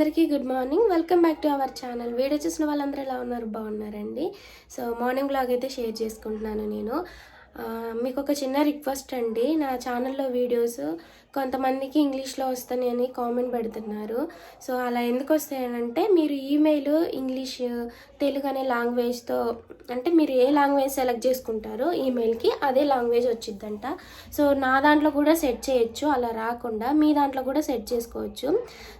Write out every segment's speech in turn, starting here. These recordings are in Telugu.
అందరికీ good morning. Welcome back to our channel. Video చూసిన వాళ్ళందరూ ఎలా ఉన్నారు? బాగున్నారండి. సో మార్నింగ్ బ్లాగ్ అయితే షేర్ చేసుకుంటున్నాను నేను. మీకు ఒక చిన్న రిక్వెస్ట్ అండి. నా ఛానల్లో వీడియోస్ కొంతమందికి ఇంగ్లీష్లో వస్తాయని కామెంట్ పెడుతున్నారు. సో అలా ఎందుకు వస్తాయనంటే మీరు ఈమెయిల్ ఇంగ్లీష్ తెలుగు అనే లాంగ్వేజ్తో అంటే మీరు ఏ లాంగ్వేజ్ సెలెక్ట్ చేసుకుంటారో ఈమెయిల్కి అదే లాంగ్వేజ్ వచ్చిద్దంట. సో నా దాంట్లో కూడా సెట్ చేయొచ్చు అలా రాకుండా మీ దాంట్లో కూడా సెట్ చేసుకోవచ్చు.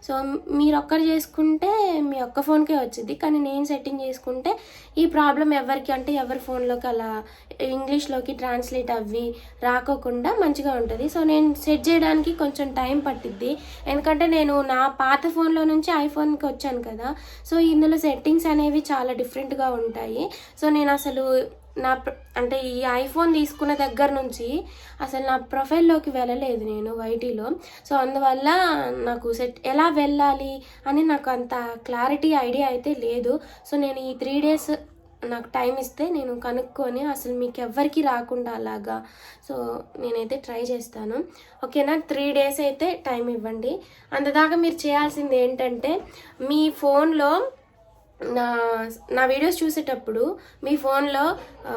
సో మీరు ఒక్కరు చేసుకుంటే మీ ఒక్క ఫోన్కే వచ్చింది కానీ నేను సెట్టింగ్ చేసుకుంటే ఈ ప్రాబ్లం ఎవరికి అంటే ఎవరి ఫోన్లోకి అలా ఇంగ్లీష్లోకి ట్రాన్స్లేట్ అవ్వి రాకోకుండా మంచిగా ఉంటుంది. సో నేను సెట్ చేయడానికి కొంచెం టైం పట్టిద్ది. ఎందుకంటే నేను నా పాత ఫోన్లో నుంచి ఐఫోన్కి వచ్చాను కదా. సో ఇందులో సెట్టింగ్స్ అనేవి చాలా డిఫరెంట్గా ఉంటాయి. సో నేను అసలు నా అంటే ఈ ఐఫోన్ తీసుకున్న దగ్గర నుంచి అసలు నా ప్రొఫైల్లోకి వెళ్ళలేదు నేను వైటీలో. సో అందువల్ల నాకు సెట్ ఎలా వెళ్ళాలి అని నాకు అంత క్లారిటీ ఐడియా అయితే లేదు. సో నేను ఈ త్రీ డేస్ నాకు టైం ఇస్తే నేను కనుక్కొని అసలు మీకు ఎవ్వరికి రాకుండా అలాగా. సో నేనైతే ట్రై చేస్తాను. ఓకేనా? త్రీ డేస్ అయితే టైం ఇవ్వండి. అంతదాకా మీరు చేయాల్సింది ఏంటంటే మీ ఫోన్లో నా నా వీడియోస్ చూసేటప్పుడు మీ ఫోన్లో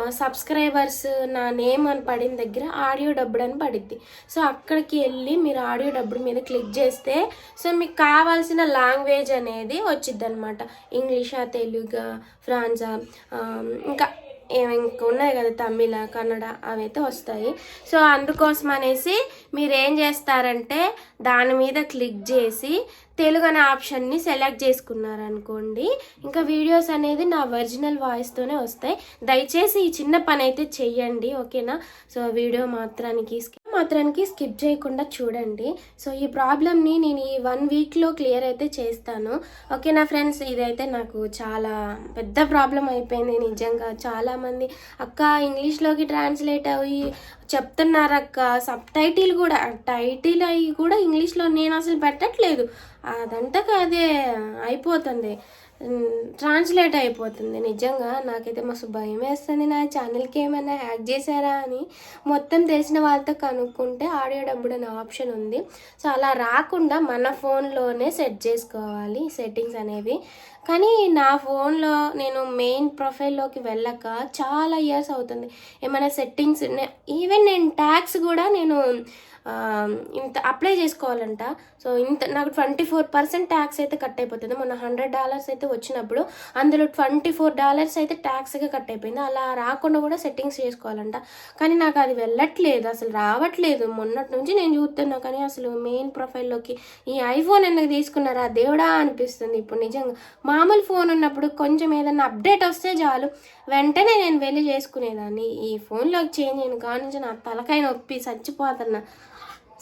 సబ్స్క్రైబర్స్ నా నేమ్ అని పడిన దగ్గర ఆడియో డబ్బుడు అని పడిద్ది. సో అక్కడికి వెళ్ళి మీరు ఆడియో డబ్బుడు మీద క్లిక్ చేస్తే సో మీకు కావాల్సిన లాంగ్వేజ్ అనేది వచ్చిద్ది అనమాట ఇంగ్లీషా తెలుగా ఫ్రాన్సా ఇంకా ఇంకా ఉన్నాయి కదా తమిళ కన్నడ అవైతే వస్తాయి. సో అందుకోసం అనేసి మీరు ఏం చేస్తారంటే దాని మీద క్లిక్ చేసి తెలుగు అనే ఆప్షన్ని సెలెక్ట్ చేసుకున్నారనుకోండి. ఇంకా వీడియోస్ అనేది నా ఒరిజినల్ వాయిస్తోనే వస్తాయి. దయచేసి ఈ చిన్న పని అయితే చెయ్యండి ఓకేనా? సో వీడియో మాత్రానికి మాత్రానికి స్కిప్ చేయకుండా చూడండి. సో ఈ ప్రాబ్లమ్ని నేను ఈ వన్ వీక్లో క్లియర్ అయితే చేస్తాను. ఓకే నా ఫ్రెండ్స్ ఇదైతే నాకు చాలా పెద్ద ప్రాబ్లం అయిపోయింది నిజంగా. చాలామంది అక్క ఇంగ్లీష్లోకి ట్రాన్స్లేట్ అయ్యి చెప్తున్నారు అక్క సబ్ టైటిల్ కూడా టైటిల్ అయ్యి కూడా ఇంగ్లీష్లో నేను అసలు పెట్టట్లేదు. అదంతా అదే అయిపోతుంది. ట్రాన్స్లేట్ అయిపోతుంది. నిజంగా నాకైతే మస్తు భయం వేస్తుంది. నా ఛానల్కి ఏమైనా హ్యాక్ చేశారా అని మొత్తం తెలిసిన వాళ్ళతో కనుక్కుంటే ఆడియో డబ్బుడు అనే ఆప్షన్ ఉంది. సో అలా రాకుండా మన ఫోన్లోనే సెట్ చేసుకోవాలి సెట్టింగ్స్ అనేవి. కానీ నా ఫోన్లో నేను మెయిన్ ప్రొఫైల్లోకి వెళ్ళక చాలా ఇయర్స్ అవుతుంది. ఏమైనా సెట్టింగ్స్ ఈవెన్ నేను ట్యాక్స్ కూడా నేను ఇంత అప్లై చేసుకోవాలంట. సో ఇంత నాకు ట్వంటీ ఫోర్ పర్సెంట్ ట్యాక్స్ అయితే కట్ అయిపోతుంది. మొన్న హండ్రెడ్ డాలర్స్ అయితే వచ్చినప్పుడు అందులో ట్వంటీ ఫోర్ డాలర్స్ అయితే ట్యాక్స్గా కట్ అయిపోయింది. అలా రాకుండా కూడా సెట్టింగ్స్ చేసుకోవాలంట. కానీ నాకు అది వెళ్ళట్లేదు అసలు రావట్లేదు. మొన్నటి నుంచి నేను చూస్తున్నా కానీ అసలు మెయిన్ ప్రొఫైల్లోకి ఈ ఐఫోన్ ఎందుకు తీసుకున్నారా? దేవుడా అనిపిస్తుంది. ఇప్పుడు నిజంగా మామూలు ఫోన్ ఉన్నప్పుడు కొంచెం ఏదైనా అప్డేట్ వస్తే చాలు. వెంటనే నేను వెళ్ళి చేసుకునేదాన్ని. ఈ ఫోన్లోకి చేంజ్ అయిన కాడ నుంచి నా తలకాయ నొప్పి చచ్చిపోతున్నా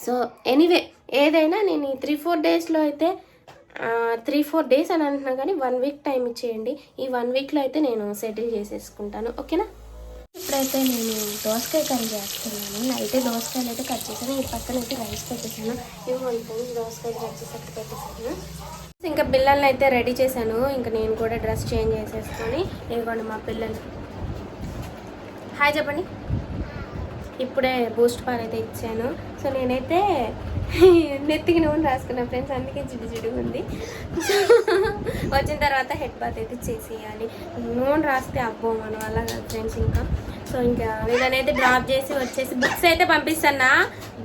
సో ఎనీవే ఏదైనా నేను ఈ త్రీ ఫోర్ డేస్లో అయితే త్రీ ఫోర్ డేస్ అని అంటున్నా కానీ వన్ వీక్ టైం ఇచ్చేయండి. ఈ వన్ వీక్లో అయితే నేను సెటిల్ చేసేసుకుంటాను. ఓకేనా? ఇప్పుడైతే నేను దోసకాయ కర్రీ చేస్తున్నాను. నైట్ దోసకాయలు అయితే కట్ చేశాను. ఈ పక్కన అయితే రైస్ పెట్టేశాను. ఇవి దోసకాయలు కట్ చేసి అక్కడ పెట్టేశాను. ఇంకా పిల్లల్ని అయితే రెడీ చేశాను. ఇంకా నేను కూడా డ్రెస్ చేంజ్ చేసేసుకొని ఇదిగోండి మా పిల్లలు. హాయ్ చెప్పండి. ఇప్పుడే బూస్ట్ పాలు అయితే ఇచ్చాను. సో నేనైతే నెత్తికి నూనె రాసుకున్నా ఫ్రెండ్స్ అందుకే జిడ్డు జిడ్డు ఉంది. వచ్చిన తర్వాత హెడ్ బాత్ అయితే చేసేయాలి. నూనె రాస్తే అబ్బో మన వల్ల ఫ్రెండ్స్ ఇంకా. సో ఇంకా వీళ్ళనైతే డ్రాప్ చేసి వచ్చేసి బుక్స్ అయితే పంపిస్తానా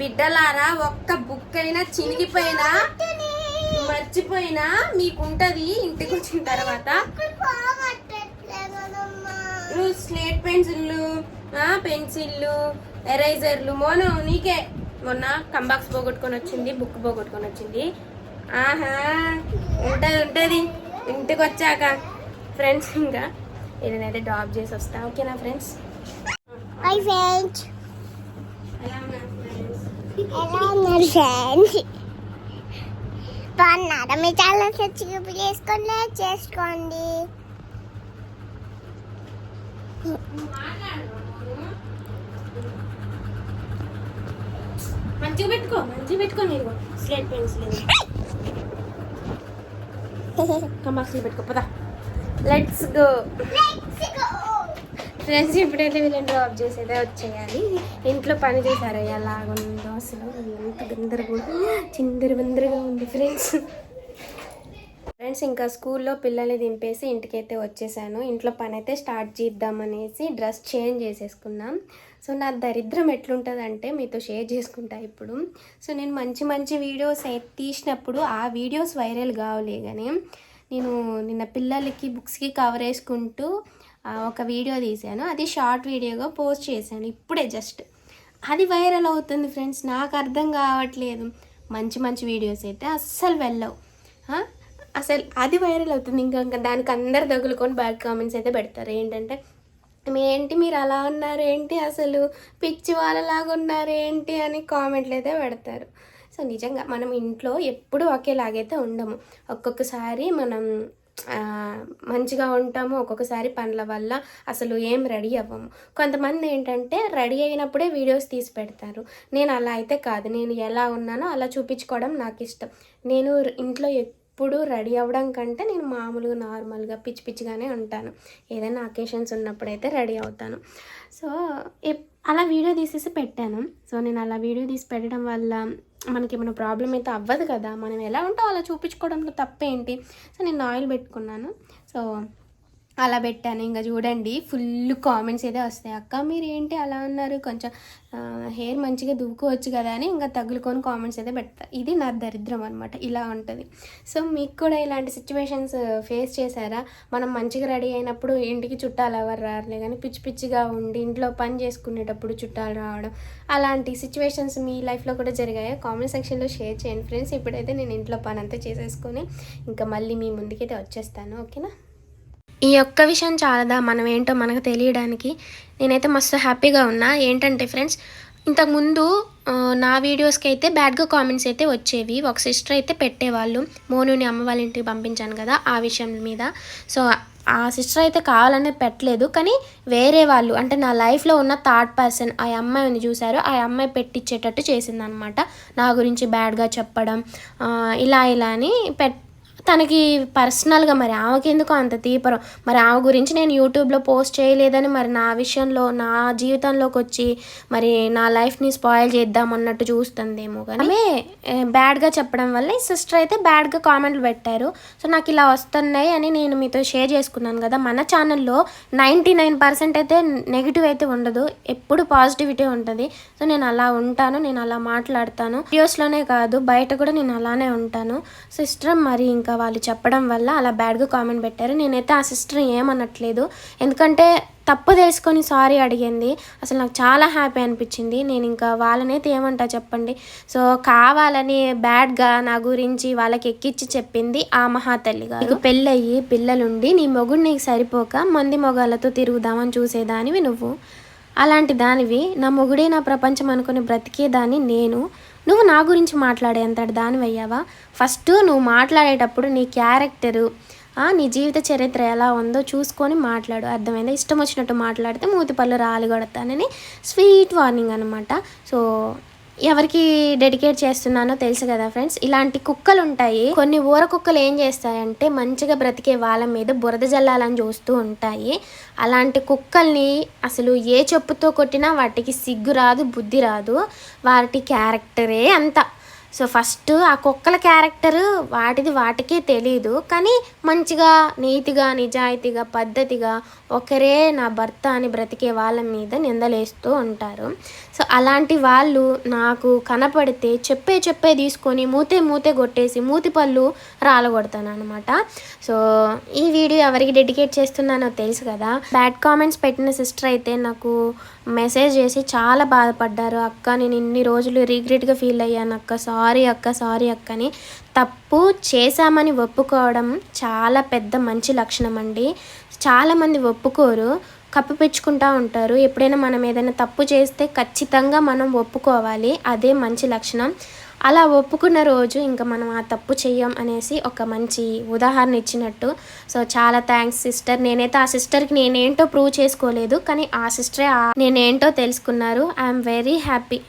బిడ్డలారా ఒక్క బుక్ అయినా చినిగిపోయినా మర్చిపోయినా మీకు ఉంటది ఇంటికి వచ్చిన తర్వాత. స్లేట్ పెన్సిళ్ళు పెన్సిళ్ళు ఎరైజర్లు. మోను నీకే. మొన్న కంబాక్స్ పోగొట్టుకొని వచ్చింది బుక్ పోగొట్టుకొని వచ్చింది. ఆహా ఉంటది ఉంటది. ఇంటికి వచ్చాక. ఫ్రెండ్స్ ఇంకా నేనైతే డ్రాప్ చేసి వస్తా. ఓకేనా ఫ్రెండ్స్? హాయ్ ఫ్రెండ్స్ బాగున్నారా? మీ ఛానల్ సబ్స్క్రైబ్ చేసుకోండి చేసుకోండి. మంచిగా పెట్టుకో మంచిగా పెట్టుకో నీకు స్లేట్ పెన్సిల్ కంబాక్స్లో పెట్టుకో పదా. లెట్స్ గో ఫ్రెండ్స్ ఇప్పుడైతే వీళ్ళని డ్రాప్ చేసేదే వచ్చేయాలి. ఇంట్లో పని చేశారు ఎలాగుందో అసలు ఎంత గందరగోళం చిందర బందరగా ఉంది ఫ్రెండ్స్ ఫ్రెండ్స్ ఇంకా స్కూల్లో పిల్లల్ని దింపేసి ఇంటికైతే వచ్చేసాను. ఇంట్లో పని అయితే స్టార్ట్ చేద్దామనేసి డ్రెస్ చేంజ్ చేసేసుకున్నాం. సో నా దరిద్రం ఎట్లుంటుందంటే మీతో షేర్ చేసుకుంటా ఇప్పుడు. సో నేను మంచి మంచి వీడియోస్ అయితే తీసినప్పుడు ఆ వీడియోస్ వైరల్ కావలే కానీ నేను నిన్న పిల్లలకి బుక్స్కి కవర్ వేసుకుంటూ ఒక వీడియో తీశాను. అది షార్ట్ వీడియోగా పోస్ట్ చేశాను. ఇప్పుడే జస్ట్. అది వైరల్ అవుతుంది ఫ్రెండ్స్. నాకు అర్థం కావట్లేదు. మంచి మంచి వీడియోస్ అయితే అస్సలు వెళ్ళవు. అసలు అది వైరల్ అవుతుంది. ఇంకా ఇంకా దానికి అందరు తగులుకొని బ్యాడ్ కామెంట్స్ అయితే పెడతారు. ఏంటంటే ఏంటి? మీరు అలా ఉన్నారేంటి అసలు పిచ్చి వాళ్ళలాగా ఉన్నారేంటి అని కామెంట్లు అయితే పెడతారు. సో నిజంగా మనం ఇంట్లో ఎప్పుడు ఒకేలాగైతే ఉండము. ఒక్కొక్కసారి మనం మంచిగా ఉంటాము. ఒక్కొక్కసారి పనుల వల్ల అసలు ఏం రెడీ అవ్వము. కొంతమంది ఏంటంటే రెడీ అయినప్పుడే వీడియోస్ తీసి పెడతారు. నేను అలా అయితే కాదు. నేను ఎలా ఉన్నానో అలా చూపించుకోవడం నాకు ఇష్టం. నేను ఇంట్లో ఎప్పుడు రెడీ అవ్వడం కంటే నేను మామూలుగా నార్మల్గా పిచ్చి పిచ్చిగానే ఉంటాను. ఏదైనా అకేషన్స్ ఉన్నప్పుడైతే రెడీ అవుతాను. సో అలా వీడియో తీసేసి పెట్టాను. సో నేను అలా వీడియో తీసి పెట్టడం వల్ల మనకి ఏమైనా ప్రాబ్లం అయితే అవ్వదు కదా. మనం ఎలా ఉంటామో అలా చూపించుకోవడంలో తప్పేంటి? సో నేను ఆయిల్ పెట్టుకున్నాను. సో అలా పెట్టాను. ఇంకా చూడండి ఫుల్ కామెంట్స్ అయితే వస్తాయి. అక్క మీరు ఏంటి అలా ఉన్నారు కొంచెం హెయిర్ మంచిగా దువ్వుకోవచ్చు కదా అని ఇంకా తగులుకొని కామెంట్స్ అయితే పెడతా. ఇది నా దరిద్రం అనమాట ఇలా ఉంటుంది. సో మీకు కూడా ఇలాంటి సిచ్యువేషన్స్ ఫేస్ చేశారా? మనం మంచిగా రెడీ అయినప్పుడు ఇంటికి చుట్టాలు ఎవరు రారులే కానీ పిచ్చి పిచ్చిగా ఉండి ఇంట్లో పని చేసుకునేటప్పుడు చుట్టాలు రావడం అలాంటి సిచ్యువేషన్స్ మీ లైఫ్లో కూడా జరిగాయా? కామెంట్ సెక్షన్లో షేర్ చేయండి. ఫ్రెండ్స్ ఇప్పుడైతే నేను ఇంట్లో పని అంతా చేసేసుకొని ఇంకా మళ్ళీ మీ ముందుకైతే వచ్చేస్తాను. ఓకేనా? ఈ ఒక్క విషయం చాలదా? మనం ఏంటో మనకు తెలియడానికి నేనైతే మస్తు హ్యాపీగా ఉన్నా. ఏంటంటే ఫ్రెండ్స్ ఇంతకుముందు నా వీడియోస్కి అయితే బ్యాడ్గా కామెంట్స్ అయితే వచ్చేవి. ఒక సిస్టర్ అయితే పెట్టేవాళ్ళు. మోనుని అమ్మ వాళ్ళ ఇంటికి పంపించాను కదా ఆ విషయం మీద. సో ఆ సిస్టర్ అయితే కావాలనే పెట్టలేదు. కానీ వేరే వాళ్ళు అంటే నా లైఫ్లో ఉన్న థర్డ్ పర్సన్ ఆ అమ్మాయిని చూశారు. ఆ అమ్మాయి పెట్టించేటట్టు చేసిందనమాట. నా గురించి బ్యాడ్గా చెప్పడం ఇలా ఇలా అని పెట్ తనకి పర్సనల్గా మరి ఆమెకి ఎందుకు అంత తీపరం? మరి ఆమె గురించి నేను యూట్యూబ్లో పోస్ట్ చేయలేదని మరి నా విషయంలో నా జీవితంలోకి వచ్చి మరి నా లైఫ్ని స్పాయిల్ చేద్దాం అన్నట్టు చూస్తుందేమో కానీ ఆమె బ్యాడ్గా చెప్పడం వల్ల ఈ సిస్టర్ అయితే బ్యాడ్గా కామెంట్లు పెట్టారు. సో నాకు ఇలా వస్తున్నాయి అని నేను మీతో షేర్ చేసుకున్నాను కదా. మన ఛానల్లో నైంటీ నైన్ పర్సెంట్ అయితే నెగిటివ్ అయితే ఉండదు. ఎప్పుడు పాజిటివిటీ ఉంటుంది. సో నేను అలా ఉంటాను నేను అలా మాట్లాడతాను. వీడియోస్లోనే కాదు బయట కూడా నేను అలానే ఉంటాను. సిస్టర్ మరి ఇంకా వాళ్ళు చెప్పడం వల్ల అలా బ్యాడ్గా కామెంట్ పెట్టారు. నేనైతే ఆ సిస్టర్ ఏమనట్లేదు. ఎందుకంటే తప్పు తెలుసుకొని సారీ అడిగింది. అసలు నాకు చాలా హ్యాపీ అనిపించింది. నేను ఇంకా వాళ్ళనైతే ఏమంటా చెప్పండి? సో కావాలని బ్యాడ్గా నా గురించి వాళ్ళకి ఎక్కిచ్చి చెప్పింది ఆ మహాతల్లి గారు. నీకు పెళ్ళయ్యి పిల్లలుండి నీ మొగుడు నీకు సరిపోక మంది మొగాళ్ళతో తిరుగుదామని చూసేదానివి నువ్వు. అలాంటి దానివి నా మొగుడే నా ప్రపంచం అనుకుని బ్రతికేదాన్ని నేను. నువ్వు నా గురించి మాట్లాడేంతటి దానివయ్యావా ఫస్ట్ నువ్వు మాట్లాడేటప్పుడు నీ క్యారెక్టరు నీ జీవిత చరిత్ర ఎలా ఉందో చూసుకొని మాట్లాడు. అర్థమైందా? ఇష్టం వచ్చినట్టు మాట్లాడితే మూతిపళ్ళు రాలుగొడతానని స్వీట్ వార్నింగ్ అనమాట సో ఎవరికి డెడికేట్ చేస్తున్నానో తెలుసు కదా ఫ్రెండ్స్. ఇలాంటి కుక్కలు ఉంటాయి కొన్ని ఊర కుక్కలు ఏం చేస్తాయంటే మంచిగా బ్రతికే వాళ్ళ మీద బురద జల్లాలని చూస్తూ ఉంటాయి. అలాంటి కుక్కల్ని అసలు ఏ చెప్పుతో కొట్టినా వాటికి సిగ్గు రాదు బుద్ధి రాదు. వాటి క్యారెక్టరే అంత. సో ఫస్ట్ ఆ కుక్కల క్యారెక్టర్ వాటిది వాటికే తెలియదు కానీ మంచిగా నీతిగా నిజాయితీగా పద్ధతిగా ఒకరే నా భర్త అని బ్రతికే వాళ్ళ మీద నిందలేస్తూ ఉంటారు. సో అలాంటి వాళ్ళు నాకు కనపడితే చెప్పే చెప్పే తీసుకొని మూతే మూతే కొట్టేసి మూతి పళ్ళు రాలగొడతాను అనమాట సో ఈ వీడియో ఎవరికి డెడికేట్ చేస్తున్నానో తెలుసు కదా. బ్యాడ్ కామెంట్స్ పెట్టిన సిస్టర్ అయితే నాకు మెసేజ్ చేసి చాలా బాధపడ్డారు. అక్క నేను ఇన్ని రోజులు రిగ్రెట్గా ఫీల్ అయ్యాను అక్క. సారీ అక్క సారీ అక్క అని. తప్పు చేశామని ఒప్పుకోవడం చాలా పెద్ద మంచి లక్షణం అండి. చాలామంది ఒప్పుకోరు. కప్పిపుచ్చుకుంటూ ఉంటారు. ఎప్పుడైనా మనం ఏదైనా తప్పు చేస్తే ఖచ్చితంగా మనం ఒప్పుకోవాలి. అదే మంచి లక్షణం. అలా ఒప్పుకున్న రోజు ఇంకా మనం ఆ తప్పు చెయ్యం అనేసి ఒక మంచి ఉదాహరణ ఇచ్చినట్టు. సో చాలా థ్యాంక్స్ సిస్టర్. నేనైతే ఆ సిస్టర్కి నేనేంటో ప్రూవ్ చేసుకోలేదు. కానీ ఆ సిస్టరే నేనేంటో తెలుసుకున్నారు. I'm very happy.